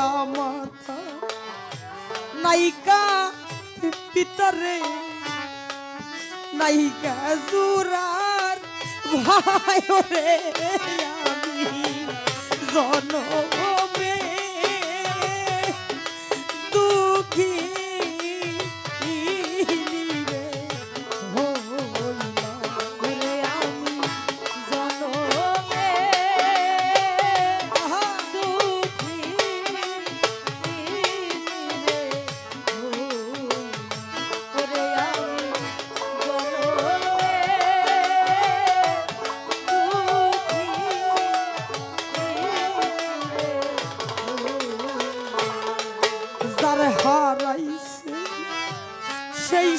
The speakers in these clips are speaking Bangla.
পিতা মাতা নায়িকা পিতারে নায়িকা জুরার ভাই রে আমি।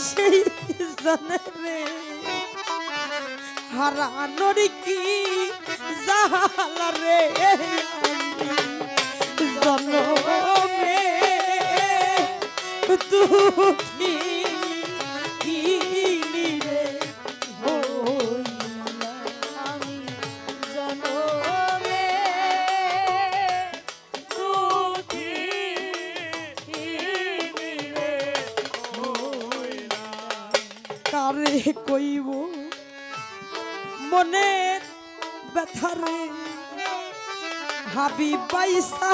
সেই জানে হারানোর কি জালা রে। কারে কইব মনের ব্যথারে হাবি পাইসা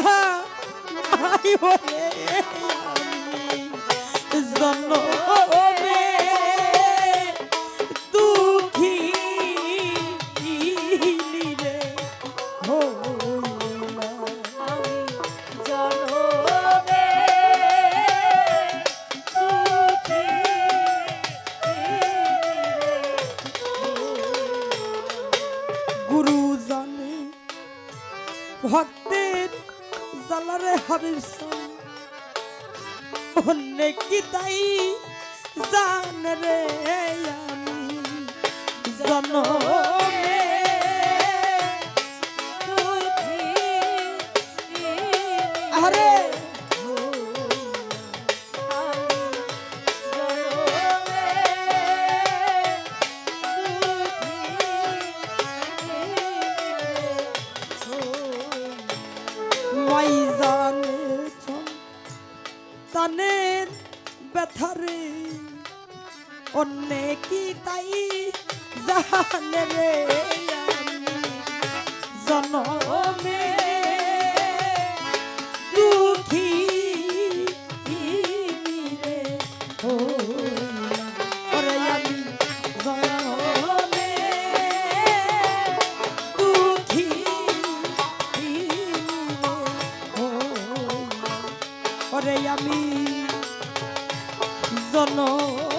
আই বলে জনমে ভক্তের জালারে হাবিস অন্য কি তাই জান রে আমি? জন আরে! ব্যথারে অন্য কি তাই জানে রে জনমে দুঃখী রে। ওরে আমি জনমে রে হইলাম। ওরে আমি জনমে